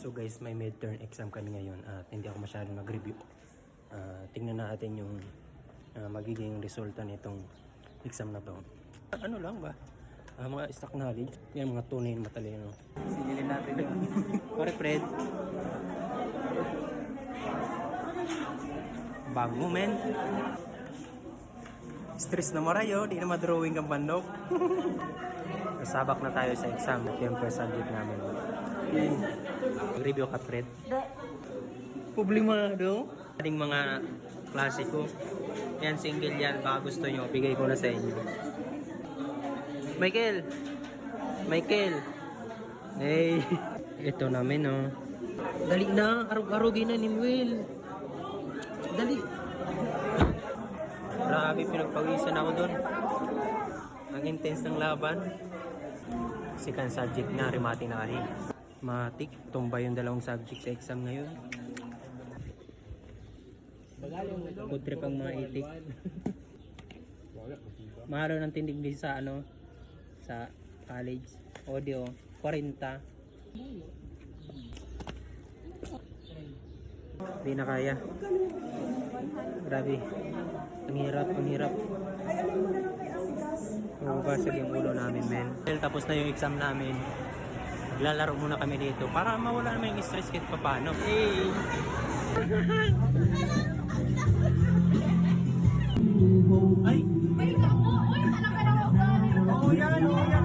So guys, may midterm exam kami ngayon at hindi ako masyadong mag-review. Ah, tingnan natin yung ah, magiging resulta nitong exam na to. Ano lang ba? Ah, mga stock knowledge. Yan mga tunay na matalino. Singilin natin yun. Pare Fred. Bango men. Stress na marayo, di na madrawing ang bandok. Nasabak na tayo sa exam at yung first subject namin. Review ka Fred. Problemado. Ating mga klasiko. Yan, single yan. Baka gusto nyo, bigay ko na sa inyo. Michael! Michael! Hey! Ito namin, oh. Dali na, arog-arogin na ni Will. Dali. Grabe, pinagpawisan ako doon. Ang intense ng laban. Second subject na, remati na kani. Matik, tumba yung dalawang subject sa exam ngayon. Good trip ang mga itik. Mahalo ng tindig sa ano, sa college. Audio, 40. Hindi na kaya. Grabe. Ang hirap, ang hirap. Mababasag yung ulo namin, men. Tapos na yung exam namin. Lalaro muna kami dito para mawala naman yung stress kahit paano. Hey! Ay! Oo yan, oo yan.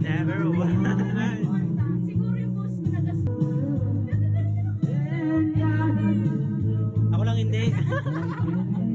Never Ako lang hindi.